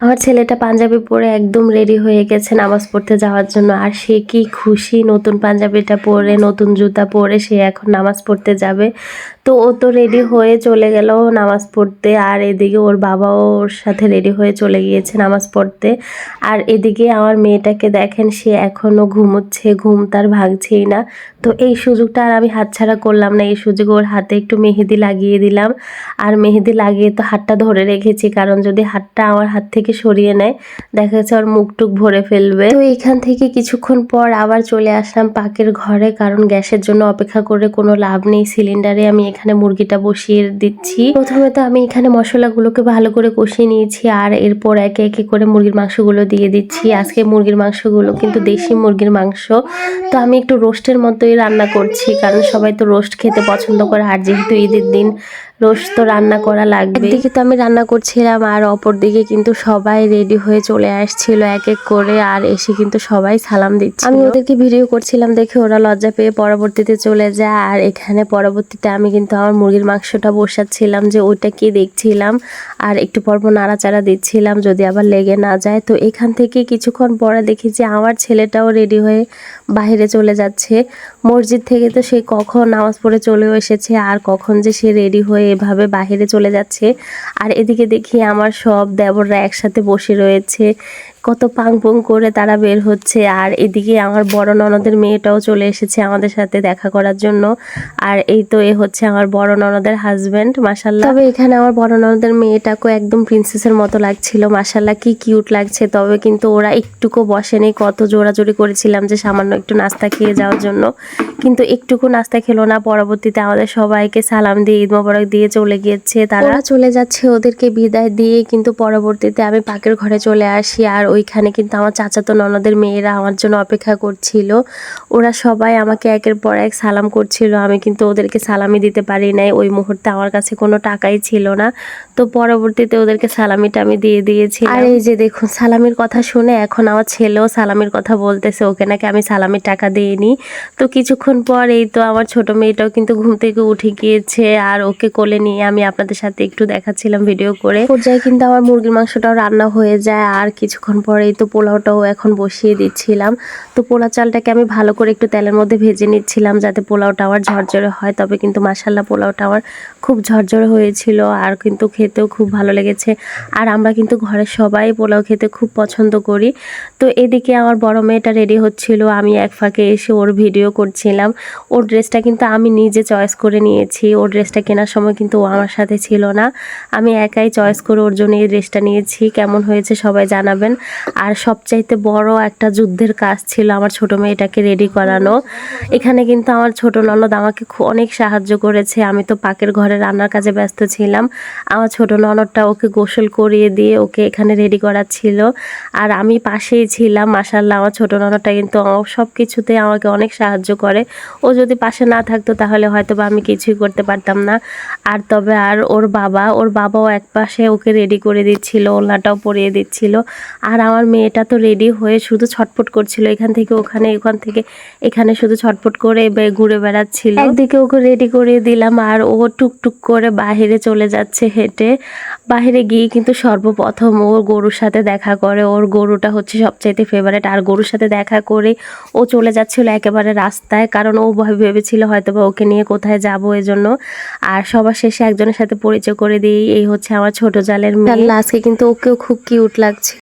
আমার ছেলেটা পাঞ্জাবি পরে একদম রেডি হয়ে গেছে নামাজ পড়তে যাওয়ার জন্য। আর সে কি খুশি, নতুন পাঞ্জাবিটা পরে, নতুন জুতা পরে সে এখন নামাজ পড়তে যাবে। তো ও তো রেডি হয়ে চলে গেল নামাজ পড়তে। আর এদিকে ওর বাবাও ওর সাথে রেডি হয়ে চলে গিয়েছে নামাজ পড়তে। আর এদিকে আমার মেয়েটাকে দেখেন, সে এখনও ঘুমোচ্ছে, ঘুম তার ভাঙছেই না। তো এই সুযোগটা আর আমি হাতছাড়া করলাম না, এই সুযোগে ওর হাতে একটু মেহেদি লাগিয়ে দিলাম। আর মেহেদি লাগিয়ে তো হাতটা ধরে রেখেছি, কারণ যদি হাতটা আমার হাত থেকে সরিয়ে নেয়। দেখা যাচ্ছে ওর মুখটুক ভরে ফেলবে। তো এখান থেকে কিছুক্ষণ পর আবার চলে আসলাম পাকের ঘরে, কারণ গ্যাসের জন্য অপেক্ষা করে কোনো লাভ নেই। সিলিন্ডারে আমি এখানে মুরগিটা বসিয়ে দিচ্ছি। প্রথমে তো আমি এখানে মশলাগুলোকে ভালো করে কষিয়ে নিয়েছি আর এরপর একে একে করে মুরগির মাংসগুলো দিয়ে দিচ্ছি। আজকে মুরগির মাংসগুলো কিন্তু দেশি মুরগির মাংস। তো আমি একটু রোস্টের মতোই রান্না করছি, কারণ সবাই তো রোস্ট খেতে পছন্দ করে। আর যেহেতু ঈদের দিন রোস্ট তো রান্না করা লাগবে একদিকে তো আমি রান্না করছিলাম আর অপর দিকে কিন্তু সবাই রেডি হয়ে চলে আসছিল এক এক করে আর এসে কিন্তু সবাই সালাম দিচ্ছে আমি ওদেরকে ভিডিও করছিলাম দেখে ওরা লজ্জা পেয়ে পরবর্তীতে চলে যায় আর এখানে পরবর্তীতে আমি কিন্তু আমার মুরগির মাংসটা বসাচ্ছিলাম যে ওইটা কি দেখছিলাম আর একটু পর পর নাড়াচাড়া দিচ্ছিলাম যদি আবার লেগে না যায়। তো এখান থেকে কিছুক্ষণ পরে দেখি যে আমার ছেলেটাও রেডি হয়ে বাইরে চলে যাচ্ছে। মসজিদ থেকে তো সে কখন নামাজ পড়ে চলেও এসেছে আর কখন যে সে রেডি হয়ে এভাবে বাহিরে চলে যাচ্ছে। আর এদিকে দেখি আমার সব দেবররা একসাথে বসে রয়েছে। কত পাং পুং করে তারা বের হচ্ছে। আর এদিকে আমার বড় ননদের মেয়েটাও চলে এসেছে আমাদের সাথে দেখা করার জন্য। আর এই তো এ হচ্ছে আমার বড় ননদের হাজবেন্ড মাসাল্লাহ তবে এখানে আমার বড় ননদের মেয়েটাকেও একদম প্রিন্সেসের মতো লাগছিল। মাসাল্লাহ কি কিউট লাগছে। তবে কিন্তু ওরা একটুকু বসেনি। কত জোরাজোরি করেছিলাম যে সামান্য একটু নাস্তা খেয়ে যাওয়ার জন্য। কিন্তু একটুকু নাস্তা খেলো না। পরবর্তীতে আমাদের সবাইকে সালাম দিয়ে, ঈদ মোবারক দিয়ে চলে গিয়েছে তারা। চলে যাচ্ছে ওদেরকে বিদায় দিয়ে। কিন্তু পরবর্তীতে আমি পাকের ঘরে চলে আসি। আর ওইখানে কিন্তু আমার চাচাতো ননদের মেয়েরা আমার জন্য অপেক্ষা করছিল। ওরা সবাই আমাকে একের পর এক সালাম করছিল। আমি কিন্তু ওদেরকে সালামি দিতে পারি নাই। ওই মুহূর্তে আমার কাছে কোনো টাকাই ছিল না। তো পরবর্তীতে ওদেরকে সালামিটা আমি দিয়ে দিয়েছি। আর এই যে দেখুন সালামির কথা শুনে এখন আমার ছেলেও সালামির কথা বলতেছে ওকে নাকি আমি সালামির টাকা দিইনি? তো কিছুক্ষণ পর এই তো আমার ছোট মেয়েটাও কিন্তু ঘুম থেকে উঠে গিয়েছে। আর ওকে কোলে নিয়ে আমি আপনাদের সাথে একটু দেখাচ্ছিলাম ভিডিও করে। পর্যায়ে কিন্তু আমার মুরগির মাংসটাও রান্না হয়ে যায়। আর কিছুক্ষণ পরেই তো পোলাওটাও এখন বসিয়ে দিচ্ছিলাম। তো পোলা চালটাকে আমি ভালো করে একটু তেলের মধ্যে ভেজে নিচ্ছিলাম যাতে পোলাওটা আমার ঝরঝরে হয়। তবে কিন্তু মাসাল্লাহ পোলাওটা আমার খুব ঝরঝরে হয়েছিল আর কিন্তু খেতেও খুব ভালো লেগেছে। আর আমরা কিন্তু ঘরে সবাই পোলাও খেতে খুব পছন্দ করি। তো এদিকে আমার বড় মেয়েটা রেডি হচ্ছিল, আমি এক ফাঁকে এসে ওর ভিডিও করছিলাম। ওর ড্রেসটা কিন্তু আমি নিজে চয়েস করে নিয়েছি। ওর ড্রেসটা কেনার সময় কিন্তু ও আমার সাথে ছিল না। আমি একাই চয়েস করে ওর জন্য এই ড্রেসটা নিয়েছি। কেমন হয়েছে সবাই জানাবেন। আর সবচাইতে বড় একটা যুদ্ধের কাজ ছিল আমার ছোট মেয়েটাকে রেডি করানো। এখানে কিন্তু আমার ছোট ননদ আমাকে অনেক সাহায্য করেছে। আমি তো পাকের ঘরে রান্নার কাজে ব্যস্ত ছিলাম। আমার ছোট ননদটা ওকে গোসল করিয়ে দিয়ে ওকে এখানে রেডি করাচ্ছিল। আর আমি পাশেই ছিলাম। মাসাল্লাহ আমার ছোট ননদটা কিন্তু সব কিছুতে আমাকে অনেক সাহায্য করে। ও যদি পাশে না থাকতো তাহলে হয়তো বা আমি কিছুই করতে পারতাম না। আর তবে আর ওর বাবা, ওর বাবাও এক পাশে ওকে রেডি করে দিচ্ছিল ওলনাটাও পরিয়ে দিচ্ছিল। আর আমার মেয়েটা তো রেডি হয়ে শুধু ছটফট করছিল এখান থেকে ওখানে ওখান থেকে এখানে শুধু ছটফট করে ঘুরে বেড়াচ্ছিল। একদিকে ওকে রেডি করে দিলাম আর ও টুকটুক করে বাইরে চলে যাচ্ছে হেঁটে। বাইরে গিয়ে কিন্তু সর্বপ্রথম ওর গরুর সাথে দেখা করে। ওর গরুটা হচ্ছে সবচাইতে ফেভারেট আর গরুর সাথে দেখা করে ও চলে যাচ্ছিল একেবারে রাস্তায় কারণ ও ভয় ভেবেছিল হয়তো বা ওকে নিয়ে কোথায় যাব এজন্য। আর সবার শেষে একজনের সাথে পরিচয় করে দিই এই হচ্ছে আমার ছোট জালের মেয়ে। আজকে কিন্তু ওকেও খুব কিউট লাগছে।